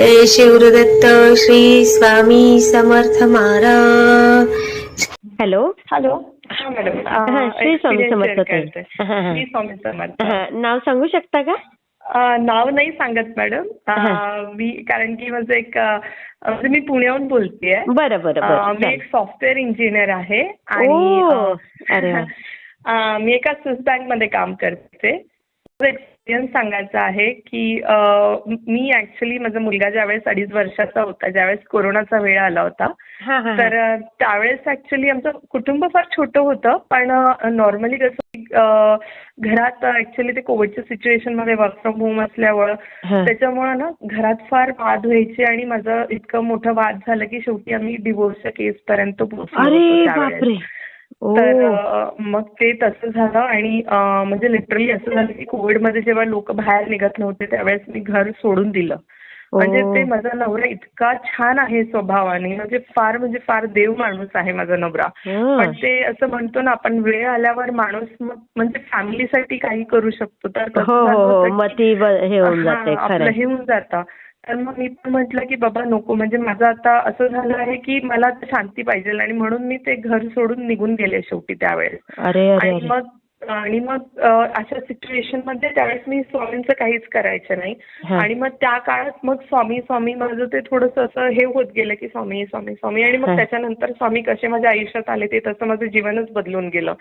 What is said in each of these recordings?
जय Shivdatta Shri Swami Samarth Maharaj. Hello. Hello. हा madam. हा, श्री स्वामी समर्थ. श्री स्वामी समर्थ. हा, नाव सांगू शकता का? नाव नाही सांगत मॅडम. मी कारण की माझं एक म्हणजे मी पुण्याहून बोलतेय. बरं बरं मी. एक सॉफ्टवेअर इंजिनियर आहे आणि मी एका स्विस बँकमध्ये काम करते. एक्सपिरियन्स सांगायचा आहे की मी ऍक्च्युली माझा मुलगा ज्यावेळेस अडीच वर्षाचा होता ज्यावेळेस कोरोनाचा वेळ आला होता. तर त्यावेळेस ऍक्च्युली आमचं कुटुंब फार छोटं होतं पण नॉर्मली कसं घरात ऍक्च्युली ते कोविडच्या सिच्युएशनमध्ये वर्क फ्रॉम होम असल्यामुळं हा. त्याच्यामुळं ना घरात फार वाद व्हायचे आणि माझं इतकं मोठं वाद झालं की शेवटी आम्ही डिवोर्सच्या केस पर्यंत पोहोचलो त्यावेळेस. तर मग ते तसं झालं आणि म्हणजे लिटरली असं झालं की कोविडमध्ये जेव्हा लोक बाहेर निघत नव्हते त्यावेळेस मी घर सोडून दिलं. म्हणजे. ते माझा नवरा इतका छान आहे स्वभावाने म्हणजे फार म्हणजे फार देव माणूस आहे माझा नवरा. पण ते असं म्हणतो ना आपण वेळ आल्यावर माणूस मग म्हणजे फॅमिलीसाठी काही करू शकतो. तर हो हो आपलं हे होऊन जातं. तर मग मी पण म्हटलं की बाबा नको म्हणजे माझं आता असं झालं आहे की मला शांती पाहिजे आणि म्हणून मी ते घर सोडून निघून गेले शेवटी त्यावेळेस. आणि मग आणि मग अशा सिच्युएशनमध्ये त्यावेळेस मी स्वामींचं काहीच करायचं नाही. आणि मग त्या काळात मग स्वामी स्वामी माझं ते थोडंसं असं हे होत गेलं की स्वामी स्वामी स्वामी आणि. मग त्याच्यानंतर स्वामी कसे माझ्या आयुष्यात आले ते तसं माझं जीवनच बदलून गेलं.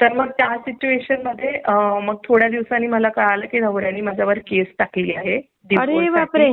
तर मग त्या सिच्युएशनमध्ये अ, मग थोड्या दिवसांनी मला कळालं की नवऱ्याने माझ्यावर केस टाकली आहे अरे बापरे.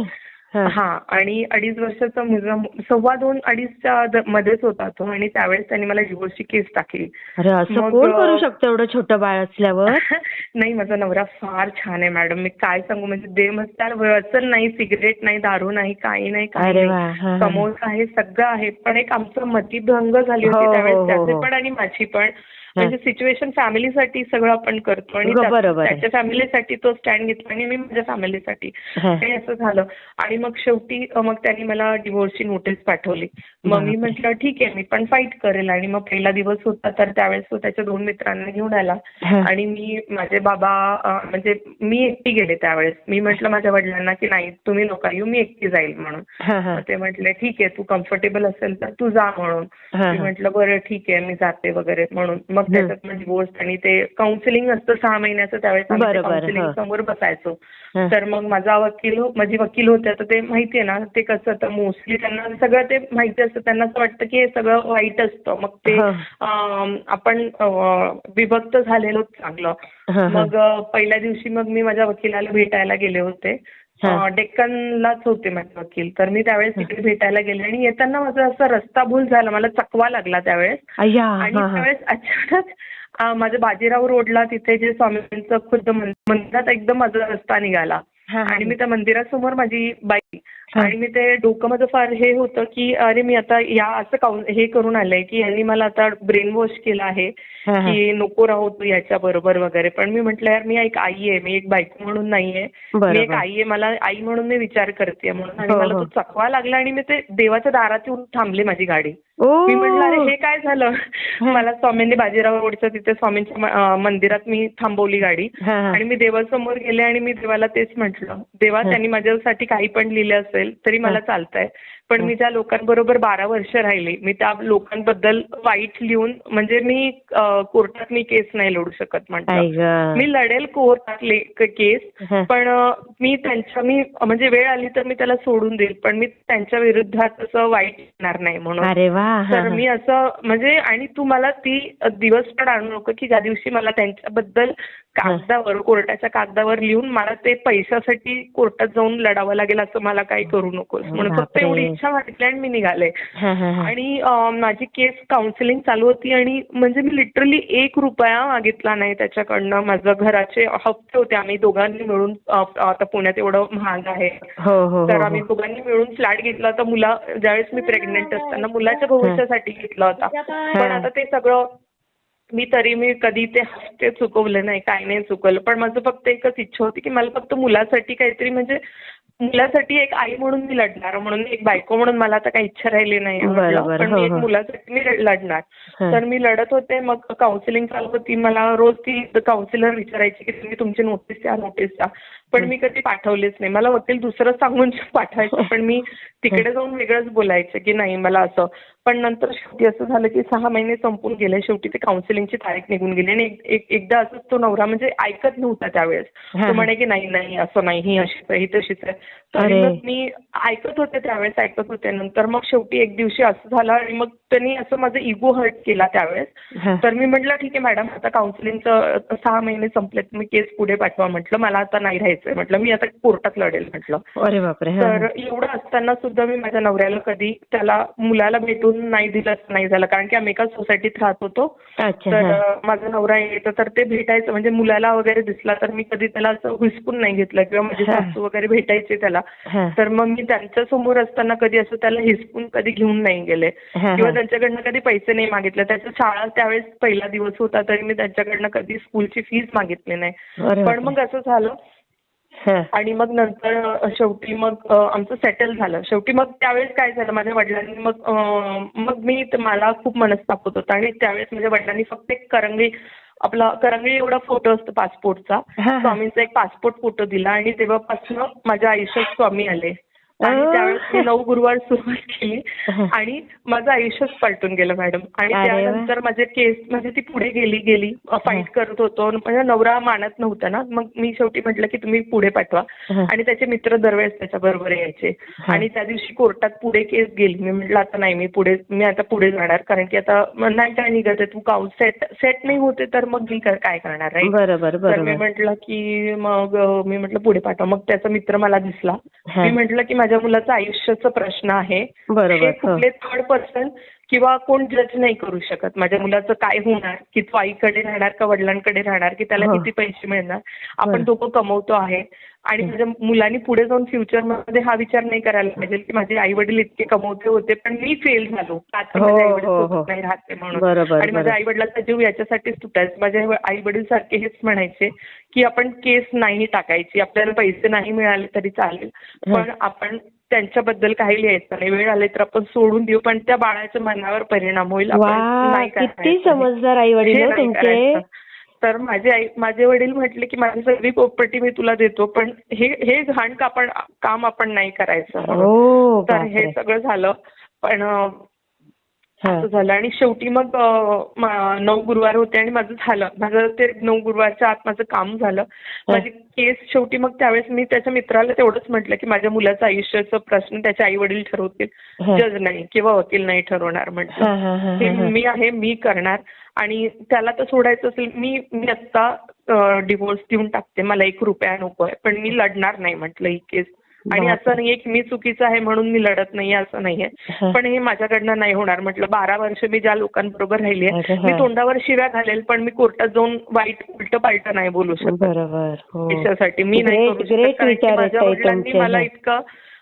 हा. आणि अडीच वर्षाचा मुलगा सव्वा दोन अडीचच्या मध्येच होता तो आणि त्यावेळेस त्यांनी मला डिवोर्सची केस टाकली अरे असं मग, कोण करू शकतं एवढं छोटं बाळ असल्यावर नाही माझा नवरा फार छान आहे मॅडम मी काय सांगू म्हणजे देव त्याला व्यसन नाही सिगरेट नाही दारू नाही काही नाही काही नाही. समोसा आहे सगळं आहे पण एक आमचं मतिभंग झाली होती हो, त्यावेळेस हो, त्याचे हो. पण आणि माझी पण म्हणजे सिच्युएशन फॅमिलीसाठी सगळं आपण करतो आणि. त्याच्या फॅमिलीसाठी तो स्टँड घेतला आणि मी माझ्या फॅमिलीसाठी. हा. असं झालं. आणि मग शेवटी मग त्यांनी मला डिवोर्सची नोटीस पाठवली. मग मी. म्हटलं ठीक आहे मी पण फाईट करेल. आणि मग पहिला दिवस होता तर त्यावेळेस तो त्याच्या दोन मित्रांना घेऊन आला. आणि मी माझे बाबा म्हणजे मी एकटी गेले त्यावेळेस. मी म्हटलं माझ्या वडिलांना की नाही तुम्ही नका येऊ मी एकटी जाईल म्हणून. ते म्हटले ठीक आहे तू कम्फर्टेबल असेल तर तू जा म्हणून. मी. म्हटलं बरं ठीक आहे मी जाते वगैरे. म्हणून मग मग डिवोर्स आणि ते काउन्सिलिंग असतं सहा महिन्याचं त्यावेळेस काउन्सिलिंग. समोर बसायचो. तर मग माझा वकील माझी वकील होत्या तर ते माहिती आहे ना ते कसं तर मोस्टली त्यांना सगळं ते माहिती असतं त्यांना असं वाटतं की हे सगळं वाईट असतं मग ते आपण विभक्त झालेलो चांगलं. मग पहिल्या दिवशी मग मी माझ्या वकिलाला भेटायला गेले होते डेक्कनलाच होते माझे वकील तर मी त्यावेळेस तिकडे भेटायला गेले आणि येताना माझा असा रस्ता भूल झाला मला चकवा लागला त्यावेळेस आणि. त्यावेळेस अचानक माझ्या बाजीराव रोडला तिथे जे स्वामींचं खुद्द मंदिरात एकदम माझा रस्ता निघाला. आणि मी त्या मंदिरासमोर माझी बाईक हा. आणि मी ते डोकं माझं फार हे होतं की अरे मी आता या असं काउन हे करून आलंय की यांनी मला आता ब्रेन वॉश केलं आहे. की नको राहू तू याच्या बरोबर वगैरे पण मी म्हटलं यार मी एक आई आहे मी एक बायको म्हणून नाहीये मी एक. आई आहे मला आई म्हणून मी विचार करते म्हणून आणि हो, मला हो. तो चकवा लागला आणि मी ते देवाच्या दारात येऊन थांबले माझी गाडी मी म्हटलं अरे हे काय झालं मला स्वामींनी बाजीराव रोडच्या तिथे स्वामींच्या मंदिरात मी थांबवली गाडी. आणि मी देवासमोर गेले आणि मी देवाला तेच म्हटलं देवा. त्यांनी माझ्यासाठी काही पण लिहिलं असेल तरी मला. चालतंय पण मी ज्या लोकांबरोबर बारा वर्ष राहिली मी त्या लोकांबद्दल वाईट लिहून म्हणजे मी कोर्टात मी केस नाही लढू शकत म्हटलं. मी लढेल कोर्टात केस. पण मी त्यांच्या मी म्हणजे वेळ आली तर मी त्याला सोडून देईल पण मी त्यांच्या विरुद्धात असं वाईट येणार नाही म्हणून तर. मी असं म्हणजे आणि तू मला ती दिवस पण आणू नको की ज्या दिवशी मला त्यांच्याबद्दल कागदावर कोर्टाच्या कागदावर लिहून मला ते पैशासाठी कोर्टात जाऊन लढावं लागेल असं मला काही करू नकोस म्हणून फक्त. एवढी वाटली आणि मी निघाले. आणि माझी केस काउन्सिलिंग चालू होती आणि म्हणजे मी लिटरली एक रुपया मागितला नाही त्याच्याकडनं. माझं घराचे हप्ते होते. आम्ही दोघांनी मिळून आता पुण्यात एवढं महाग आहे. हो हो तर हो, आम्ही हो दोघांनी मिळून फ्लॅट घेतला होता. मुला ज्यावेळेस मी प्रेग्नेंट असताना मुलाच्या भविष्यासाठी घेतला होता. पण आता ते सगळं मी तरी मी कधी ते हफ्ते चुकवले नाही. काय नाही चुकवलं. पण माझं फक्त एकच इच्छा होती की मला फक्त मुलासाठी काहीतरी म्हणजे मुलासाठी एक आई म्हणून मी लढणार म्हणून एक बायको म्हणून मला आता काही इच्छा राहिली नाही. बरोबर, पण हो, मी एक हो. मुलासाठी मी लढणार हा. तर मी लढत होते मग काउन्सिलिंग चालू होती मला रोज ती काउन्सिलर विचारायची की तुम्ही तुमची नोटीस द्या नोटीस द्या पण मी कधी पाठवलेच नाही. मला वकील दुसरं सांगून पाठवायचं पण मी तिकडे जाऊन वेगळंच बोलायचं की नाही मला असं. पण नंतर शेवटी असं झालं की सहा महिने संपून गेले. शेवटी ते काउन्सिलिंगची तारीख निघून गेली. आणि एक- एक- एकदा असंच तो नवरा म्हणजे ऐकत नव्हता त्यावेळेस. तो म्हणे की नाही नाही असं नाही ही अशीच आहे ही तशीच आहे. तरी मी ऐकत होते त्यावेळेस ऐकत होते. नंतर मग शेवटी एक दिवशी असं झालं आणि मग त्यांनी असं माझं इगो हर्ट केला त्यावेळेस. तर मी म्हटलं ठीक आहे मॅडम आता काउन्सिलिंगचं सहा महिने संपलेत. तुम्ही केस पुढे पाठवा. म्हटलं मला आता नाही राहायचंय म्हटलं मी आता कोर्टात लढेल म्हटलं अरे बापरे तर. एवढं असताना सुद्धा मी माझ्या नवऱ्याला कधी त्याला मुलाला भेटून नाही दिलं असं नाही झालं कारण की आम्ही एकाच सोसायटीत राहत होतो तर माझा नवरा येतो तर ते भेटायचं म्हणजे मुलाला वगैरे दिसला तर मी कधी त्याला असं हुसकून नाही घेतलं किंवा माझे. सासू वगैरे भेटायचे त्याला. तर मग मी त्यांच्यासमोर असताना कधी असं त्याला हिसकून कधी घेऊन नाही गेले किंवा. त्यांच्याकडनं कधी पैसे नाही मागितले त्याच्या शाळा त्यावेळेस पहिला दिवस होता तरी मी त्यांच्याकडनं कधी स्कूलची फीस मागितली नाही पण. मग असं झालं. आणि मग नंतर शेवटी मग आमचं सेटल झालं. शेवटी मग त्यावेळेस काय झालं? माझ्या वडिलांनी मग मग मी मला खूप मनस्ताप होत होता आणि त्यावेळेस माझ्या वडिलांनी फक्त एक करंगळी आपला करंगळी एवढा फोटो असतो पासपोर्टचा. स्वामींचा एक पासपोर्ट फोटो दिला आणि तेव्हापासून माझ्या आयुष्यात स्वामी आले. आणि. त्यावेळेस मी नऊ गुरुवार सुरुवात केली. आणि माझं आयुष्यच पलटून गेलं मॅडम. आणि. त्यानंतर माझे केस म्हणजे ती पुढे गेली गेली. फाईट करत होतो. माझा नवरा मानत नव्हता ना. मग मी शेवटी म्हटलं की तुम्ही पुढे पाठवा. आणि त्याचे मित्र दरवेळेस त्याच्या बरोबर यायचे. आणि त्या दिवशी कोर्टात पुढे केस गेली. मी म्हटलं आता नाही मी पुढे मी आता पुढे जाणार. कारण की आता नाही काय निघत आहे. तू काउ सेट सेट नाही होते तर मग मी काय करणार राईट बरोबर तर मी म्हटलं की मग मी म्हटलं पुढे पाठवा. मग त्याचा मित्र मला दिसला. मी म्हटलं की माझ्या मुलाचं आयुष्याचा प्रश्न आहे बरोबर. कुठले थर्ड पर्सन किंवा कोण जज नाही करू शकत. माझ्या मुलाचं काय होणार? की तो आईकडे राहणार का वडिलांकडे राहणार? की त्याला. किती पैसे मिळणार? आपण. दोघं कमवतो आहे. आणि माझ्या मुलांनी पुढे जाऊन फ्युचरमध्ये हा विचार नाही करायला पाहिजे की माझे आई वडील इतके कमवते होते पण मी फेल झालो. हो, हो, हो. नाही राहते म्हणून. आणि माझ्या. आई वडिलांचा जीव याच्यासाठीच तुटायचा माझे आई वडील सारखे हेच म्हणायचे की आपण केस नाही टाकायची. आपल्याला पैसे नाही मिळाले तरी चालेल. पण आपण त्यांच्याबद्दल काही लिहायचं नाही वेळ आले तर आपण सोडून देऊ पण त्या बाळाच्या मनावर परिणाम होईल आपण. किती समजदार आई वडील हे तुमचे. तर माझे आई माझे वडील म्हटले की माझी सगळी प्रॉपर्टी मी तुला देतो पण हे हे घाण काम आपण नाही करायचं तर. हे सगळं झालं पण. असं झालं. आणि शेवटी मग नऊ गुरुवार होते आणि माझं झालं. माझं ते नऊ गुरुवारच्या आत माझं काम झालं. माझी केस शेवटी मग त्यावेळेस मी त्याच्या मित्राला तेवढंच म्हटलं की माझ्या मुलाचं आयुष्याचा प्रश्न त्याचे आई वडील ठरवतील. जज नाही किंवा वकील नाही ठरवणार म्हटलं. ते. मी आहे मी करणार. आणि त्याला तर सोडायचं असेल मी मी आत्ता डिवोर्स देऊन टाकते. मला एक रुपया नको आहे पण मी लढणार नाही म्हटलं ही केस. आणि. असं नाहीये की मी चुकीचं आहे म्हणून मी लढत नाहीये असं नाहीये. पण हे माझ्याकडनं नाही होणार म्हटलं बारा वर्ष मी ज्या लोकांबरोबर राहिली. मी तोंडावर शिव्या घालेल पण मी कोर्टात जाऊन वाईट उलट पालट नाही बोलू शकत बरोबर हो मी नाही माझ्या वडिलांनी. मला. इतकं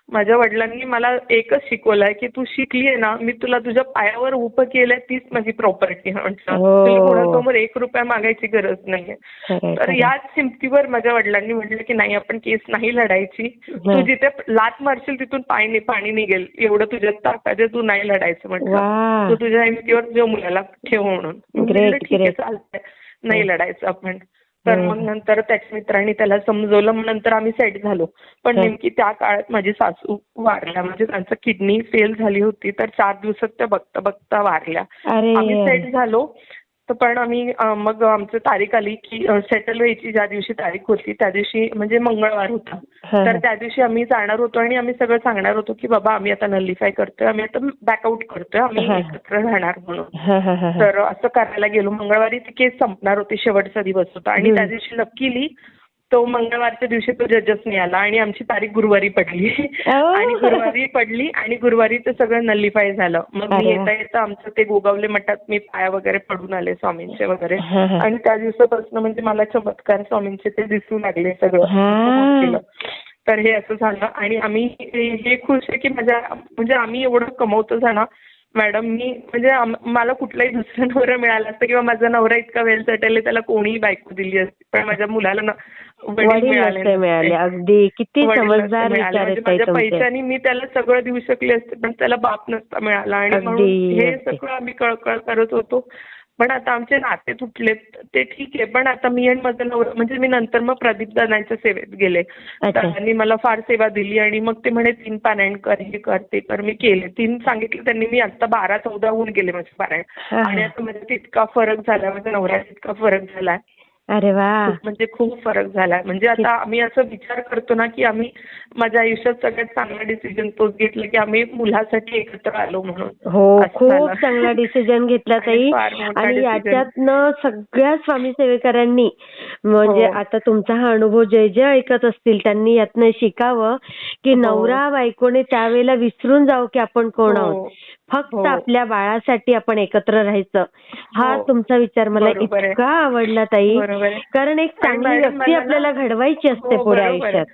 माझ्या वडिलांनी मला एकच शिकवलंय की तू शिकली आहे ना मी तुला तुझ्या पायावर उभं केलंय तीच माझी प्रॉपर्टी म्हटलं हो. तुला कोणासमोर एक रुपया मागायची गरज नाहीये. तर. याच हिमतीवर माझ्या वडिलांनी म्हटलं की नाही आपण केस नाही लढायची. तू हा. जिथे लात मारशील तिथून पाणी पाणी निघेल. एवढं तुझ्यात ताकद आहे तू नाही लढायचं म्हटलं. तू तुझ्या हिमतीवर तुझ्या मुलाला ठेव म्हणून. ठीक आहे. चालतंय. नाही लढायचं आपण. तर. मग नंतर त्याच्या मित्रांनी त्याला समजवलं मग नंतर आम्ही सेट झालो. पण. नेमकी त्या काळात माझी सासू वारल्या. म्हणजे त्यांचं किडनी फेल झाली होती तर चार दिवसात त्या बघता बघता वारल्या आम्ही सेट झालो. पण आम्ही मग आमची तारीख आली की सेटल व्हायची ज्या दिवशी तारीख होती त्या दिवशी म्हणजे मंगळवार होता तर. त्या दिवशी आम्ही जाणार होतो आणि आम्ही सगळं सांगणार होतो की बाबा आम्ही आता नलिफाय करतोय आम्ही आता बॅकआउट करतोय आम्ही. एकत्र राहणार म्हणून. तर असं करायला गेलो मंगळवारी ती केस संपणार होती शेवटचा दिवस होता आणि. त्या दिवशी लकीली तो मंगळवारच्या दिवशी तो जजच नाही आला आणि आमची तारीख गुरुवारी पडली. आणि गुरुवारी पडली आणि गुरुवारी ते सगळं नल्लिफाय झालं मग मी. येता येता आमचं ते गोगावले मठात मी पाया वगैरे पडून आले स्वामींचे वगैरे. आणि त्या दिवसापासून म्हणजे मला चमत्कार स्वामींचे ते दिसू लागले सगळं. तर हे असं झालं आणि आम्ही हे खुश आहे की माझ्या म्हणजे आम्ही एवढं कमवतो ना मॅडम मी म्हणजे मला कुठलाही दुसरा नवरा मिळाला असता किंवा माझा नवरा इतका वेल आहे त्याला कोणीही बायको दिली असती पण माझ्या मुलाला ना वडील नसते मिळाले. अगदी किती समजदार. विचार म्हणजे आहेत ताई माझ्या तुमचे पैशाने मी त्याला सगळं देऊ शकले असते पण त्याला बाप नसता मिळाला आणि म्हणून हे. सगळं आम्ही कळकळ करत होतो पण आता आमचे नाते तुटलेत ते ठीक आहे पण आता मी आणि माझा नवरा म्हणजे मी नंतर मग प्रदीप दादांच्या सेवेत गेले अच्छा. त्यांनी मला फार सेवा दिली आणि मग ते म्हणे तीन पारायण कर हे कर ते कर मी केले तीन सांगितले त्यांनी मी आता बारा चौदा होऊन गेले माझे पारायण. आणि आता माझ्यात इतका फरक झाला माझ्या नवऱ्यात इतका फरक झालाय अरे वा म्हणजे खूप फरक झालाय म्हणजे आता आम्ही असं विचार करतो ना की आम्ही माझ्या आयुष्यात सगळ्यात चांगला डिसिजन तोच घेतला की आम्ही मुलासाठी एकत्र आलो म्हणून हो खूप झालं. चांगला डिसिजन घेतला ताई आणि. याच्यातनं सगळ्या स्वामी सेवेकरांनी म्हणजे हो. आता तुमचा हा अनुभव जे जे ऐकत असतील त्यांनी यातनं शिकावं की हो. नवरा बायकोने त्यावेळेला विसरून जावं की आपण कोण हो. आहोत फक्त. आपल्या बाळासाठी आपण एकत्र राहायचं हा. तुमचा विचार मला. इतका आवडला ताई. कारण एक चांगली व्यक्ती आपल्याला घडवायची असते हो, पुढे बरोबर. आहे. आयुष्यात.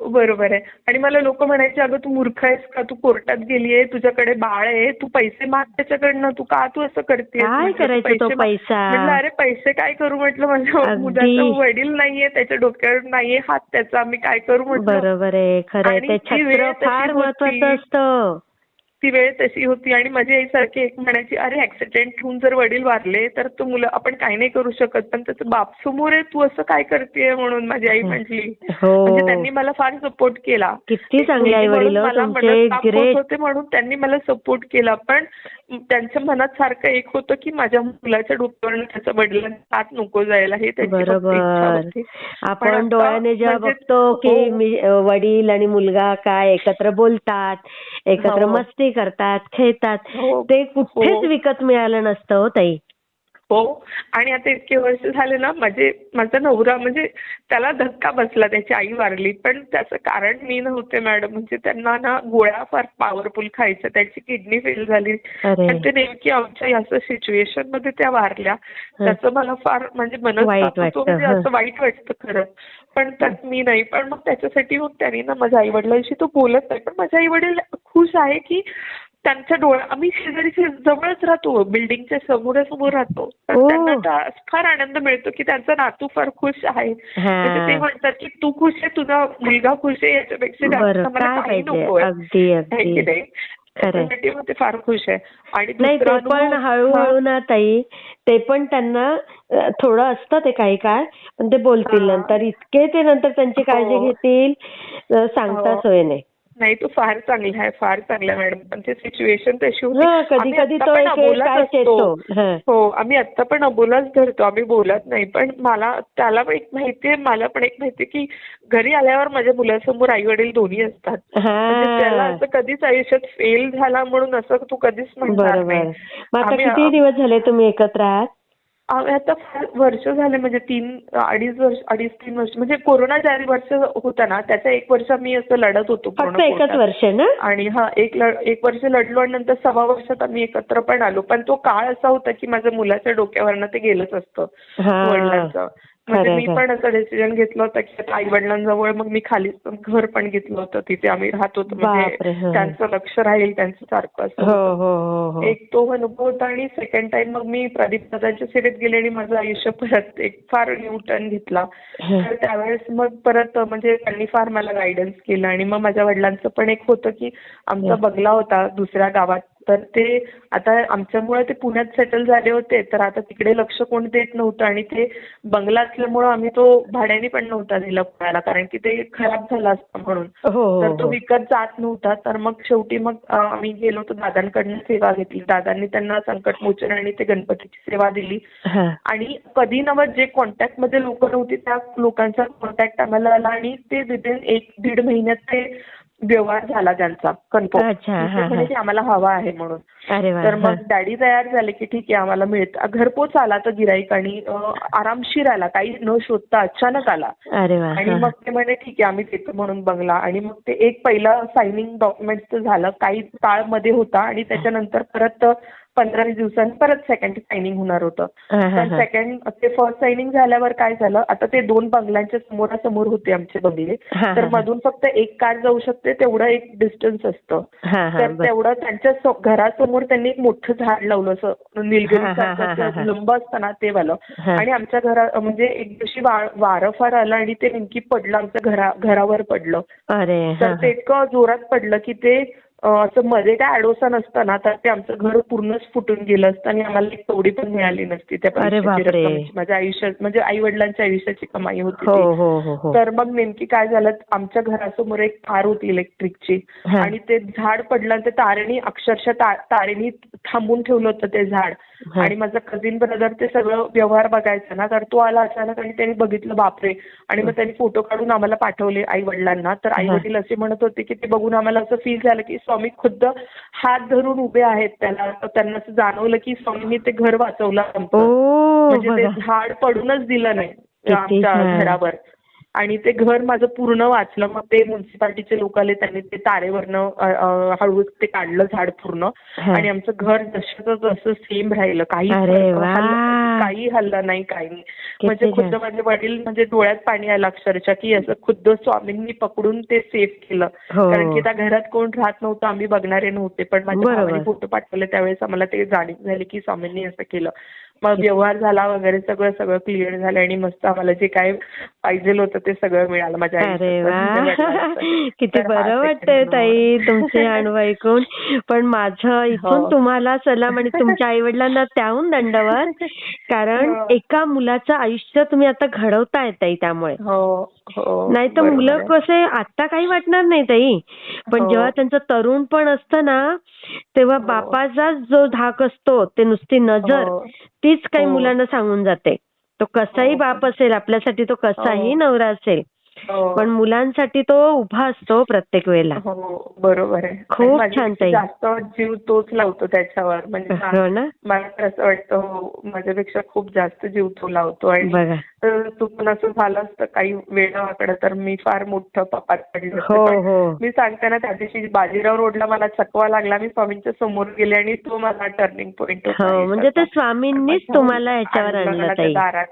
बरोबर आहे. आणि मला लोक म्हणायचे अगं तू मूर्ख आहेस का? तू कोर्टात गेलीये तुझ्याकडे बाळ आहे तू पैसे माग त्याच्याकडनं तू का तू असं करते काय करायचं तो पैसा? म्हटलं अरे पैसे काय करू? म्हटलं माझ्या. मुलाचं वडील नाहीये त्याच्या डोक्यावर नाहीये हात त्याचा मी काय करू? म्हटलं. बरोबर आहे खरं आहे. ते छत्र फार होती. महत्वाचं असतं. ती वेळ तशी होती आणि माझी आई सारखी एक म्हणायची अरे ऍक्सिडेंट होऊन जर वडील वारले तर तो मुलं आपण काही नाही करू शकत पण त्याचं बाप समोर आहे तू असं काय करतेय? म्हणून माझी आई म्हटली. हो. म्हणजे त्यांनी मला फार सपोर्ट केला. किती चांगले आई वडील ताप होत म्हणून त्यांनी मला सपोर्ट केला. पण त्यांच्या मनात सारखं एक होतं की माझ्या मुलाच्या डोक्यावरनं त्याच्या वडिलांचा हात नको जायला. हे त्यांची आपण डोळ्याने जेव्हा म्हणजे- बघतो की हो. वडील आणि मुलगा काय एकत्र बोलतात एकत्र हो. मस्ती करतात खेळतात हो. ते कुठेच हो. विकत मिळालं नसतं हो ताई हो आणि आता इतके वर्ष झाले ना माझे माझा नवरा म्हणजे त्याला धक्का बसला त्याची आई वारली. पण त्याचं कारण मी नव्हते मॅडम. म्हणजे त्यांना ना गोळ्या फार पॉवरफुल खायच्या त्याची किडनी फेल झाली. पण ते नेमकी आमच्या असं सिच्युएशनमध्ये त्या वारल्या. त्याचं मला फार म्हणजे मनस्ताप होतो म्हणजे. असं वाईट वाटतं खरं. पण त्यात मी नाही. पण मग त्याच्यासाठी मग त्यांनी ना माझ्या आई वडिलांशी तो बोलत नाही. पण माझे आई वडील खुश आहे की त्यांच्या डोळ्या आम्ही शेजारीच्या जवळच राहतो बिल्डिंगच्या समोरासमोर राहतो. तर ओ. त्यांना त्या- फार आनंद मिळतो की त्यांचा नातू फार खुश आहे. म्हणजे ते हा म्हणतात की तू खुश आहे तुझा मुलगा खुश आहे याच्यापेक्षा जास्त मला काही नको आहे. ते फार खुश आहे. आणि नाही ते पण हळूहळू हा. ना ताई ते पण त्यांना थोडं असतं ते काही काळ पण ते बोलतील हा. नंतर. इतके ते नंतर त्यांची काळजी हो. घेतील सांगता हो. सोय नाही. नाही तो फार चांगला आहे फार चांगला आहे मॅडम. पण ती सिच्युएशन तशी होती. हा कधी आम्ही आता पण अबोलाच धरतो. आम्ही बोलत नाही. पण मला त्याला पण एक माहितीये मला पण एक माहितीये की घरी आल्यावर माझ्या मुलासमोर आई वडील दोन्ही असतात. म्हणजे त्याला असं कधीच आयुष्यात फेल झाला म्हणून असं तू कधीच म्हणणार नाही. किती दिवस झाले तुम्ही एकत्र आहात? आम्ही आता फार वर्ष झाले म्हणजे तीन अडीच वर्ष अडीच तीन वर्ष म्हणजे कोरोना ज्या वर्ष होता ना त्याच्या एक वर्ष मी असं लढत होतो फक्त एकच. वर्ष ना? आणि हा एक ल- एक वर्ष लढलो आणि नंतर सव्वा वर्षात आम्ही एकत्र पण आलो. पण तो काळ असा होता की माझ्या मुलाच्या डोक्यावरनं ते गेलंच असतं वडिलांचं. म्हणजे मी. पण असं डिसिजन घेतलं होतं की आई वडिलांजवळ मग मी खाली घर पण घेतलं होतं तिथे आम्ही राहत होतो म्हणजे. त्यांचं लक्ष राहील त्यांचं सारखं असं हो. हो हो एक तो अनुभव होता आणि सेकंड टाइम मग मी प्रदीप दादांच्या सेवेत गेले आणि माझं आयुष्य परत एक फार न्यू टर्न घेतला. तर त्यावेळेस मग परत म्हणजे त्यांनी फार मला गायडन्स केलं आणि मग माझ्या वडिलांचं पण एक होतं की आमचा. बंगला होता दुसऱ्या गावात तर ते आता आमच्यामुळे ते पुण्यात सेटल झाले होते तर आता तिकडे लक्ष कोण देत नव्हतं आणि ते बंगला असल्यामुळं आम्ही तो भाड्याने पण नव्हता दिला पुण्याला कारण की ते खराब झाला असता म्हणून. हो हो तर तो हो. विकत जात नव्हता तर मग शेवटी मग आम्ही गेलो तर दादांकडनं सेवा घेतली. दादांनी त्यांना संकटमोचन आणि ते गणपतीची सेवा दिली. हा. आणि कधी नव्हत जे कॉन्टॅक्टमध्ये लोक नव्हती त्या लोकांचा कॉन्टॅक्ट आम्हाला आला आणि ते विदिन एक दीड महिन्यात ते व्यवहार झाला त्यांचा कन्फर्म अच्छा, म्हणे हा. की आम्हाला हवा आहे म्हणून. तर. मग डॅडी तयार झाले की ठीक आहे आम्हाला मिळत घरपोच आला तर गिराईक आणि आरामशीर आला. काही न शोधता अचानक आला. आणि. मग ते म्हणे ठीक आहे आम्ही देतो म्हणून बंगला. आणि मग ते एक पहिलं सायनिंग डॉक्युमेंटचं झालं. काही काळमध्ये होता आणि त्याच्यानंतर परत पंधरा वीस दिवसांनी परत सेकंड सायनिंग होणार होतं पण. सेकंड ते फर्स्ट सायनिंग झाल्यावर काय झालं आता ते दोन बंगल्यांच्या समोरासमोर होते आमचे बंगले तर. मधून फक्त एक कार जाऊ शकते तेवढं एक डिस्टन्स असतं तर तेवढं त्यांच्या घरासमोर त्यांनी एक मोठं झाड लावलं असं निलगिरी. लंब असतं ना ते वालं. आणि आमच्या घरा म्हणजे एक दिवशी वारं फार आलं आणि ते नेमकी पडलं आमच्या घरा घरावर पडलं तर. ते इतकं जोरात पडलं की ते असं मध्ये काय अडोसा नसतं ना तर ते आमचं घर पूर्णच फुटून गेलं असतं आणि आम्हाला एक कवडी पण मिळाली नसती त्या पैशाची. रक्कम माझ्या आयुष्यात म्हणजे आई वडिलांच्या आयुष्याची कमाई होती हो. हो हो तर मग नेमकी काय झालं आमच्या घरासमोर एक तार होती इलेक्ट्रिकची. आणि ते झाड पडलं आणि ते तारेनी अक्षरशः तारेनी थांबून ठेवलं होतं ते झाड. आणि माझा कझिन ब्रदर ते सगळं व्यवहार बघायचा ना तर तो आला अचानक आणि त्यांनी बघितलं बापरे आणि मग त्यांनी फोटो काढून आम्हाला पाठवले आई वडिलांना तर आई वडील असे म्हणत होते की ते बघून आम्हाला असं फील झालं की स्वामी खुद्द हात धरून उभे आहेत त्याला. त्यांना असं जाणवलं की स्वामींनी ते घर वाचवलं आमचं. म्हणजे ते झाड पडूनच दिलं नाही आमच्या. घरावर. आणि ते घर माझं पूर्ण वाचलं. मग ते म्युन्सिपाल्टीचे लोक आले त्यांनी ते तारेवरनं हळूच ते काढलं झाड पूर्ण. आणि आमचं घर जसं तसं सेम राहिलं. काही काही हल्लं नाही काही नाही. म्हणजे खुद्द. माझे वडील म्हणजे डोळ्यात पाणी आलं अक्षरशः की असं खुद्द स्वामींनी पकडून ते सेफ केलं. हो. कारण की त्या घरात कोण राहत नव्हतं आम्ही बघणारे नव्हते. पण माझ्या फोटो पाठवले त्यावेळेस आम्हाला ते जाणीव झाली की स्वामींनी असं केलं. मग व्यवहार झाला वगैरे सगळं सगळं क्लिअर झालं आणि मस्त आम्हाला जे काय पाहिजे होतं ते सगळं मिळालं माझ्या अरे. वा म्हणजे. किती बरं वाटतंय. ताई तुमचे अनुभव ऐकून पण माझं इथून हो. तुम्हाला सलाम आणि तुमच्या आई वडिलांना त्याहून दंडवत कारण हो. एका मुलाचं आयुष्य तुम्ही आता घडवताय ताई त्यामुळे हो नाही तर मुलं. कसे आता काही वाटणार नाही ताई पण. जेव्हा त्यांचं तरुण पण असतं ना तेव्हा. बापाचाच जो धाक असतो ते नुसती नजर हो. तीच काही हो. मुलांना सांगून जाते तो कसाही हो. बाप असेल आपल्यासाठी तो कसाही हो. नवरा असेल. पण मुलांसाठी तो उभा असतो प्रत्येक वेळेला. हो बरोबर आहे. खूप छान ताई. जास्त जीव तोच लावतो त्याच्यावर. म्हणजे हो मला तर असं वाटतं हो माझ्यापेक्षा खूप जास्त जीव तो लावतो. आणि तू पण असं झालं असतं काही वेळा वाकडं तर मी फार मोठं पपात पडले असते. हो हो. मी सांगते ना त्या दिवशी बाजीराव रोडला मला चकवा लागला. मी स्वामींच्या समोर गेले आणि तो माझा टर्निंग पॉईंट हो म्हणजे ते स्वामींनीच तुम्हाला ह्याच्यावर आणलं ताई. दारात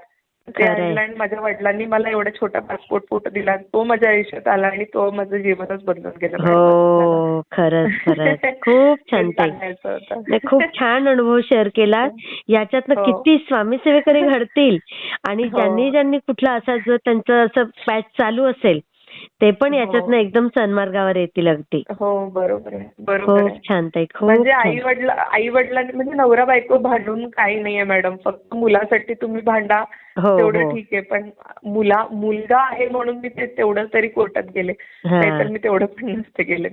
ते आणि माझ्या वडिलांनी मला एवढा छोटा पासपोर्ट फोटो दिला तो माझ्या आयुष्यात आला आणि तो माझं जीवनच बदलून गेलं हो खरंच खरंच. खूप छान. नाही, खूप छान अनुभव शेअर केला. याच्यातनं हो. किती स्वामी सेवेकरी घडतील. आणि हो. ज्यांनी ज्यांनी कुठलं असं जर त्यांचं असं पॅच चालू असेल ते पण हो. याच्यातनं एकदम सन्मार्गावर येतील अगदी. हो बरोबर आहे बरोबर खूप छान ताई. खूप म्हणजे आई वडला आई वडिलांनी म्हणजे नवरा बायको भांडून काही नाहीये मॅडम. फक्त मुलासाठी तुम्ही भांडा हो, तेवढं हो. ठीक आहे पण मुला मुलगा आहे म्हणून मी ते तेवढं तरी कोर्टात गेले. नाहीतर मी तेवढं पण नसते गेले.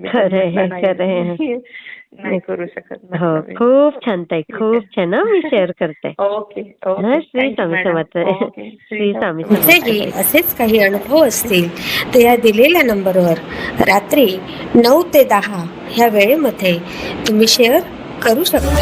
नाही करू शकत हो, खूप छान ताई खूप छान मी शेअर करते. ओके श्री स्वामी श्री स्वामी समर्थ. असेच काही अनुभव असतील तर या दिलेल्या नंबरवर रात्री नऊ ते दहा ह्या वेळेमध्ये तुम्ही शेअर करू शकता.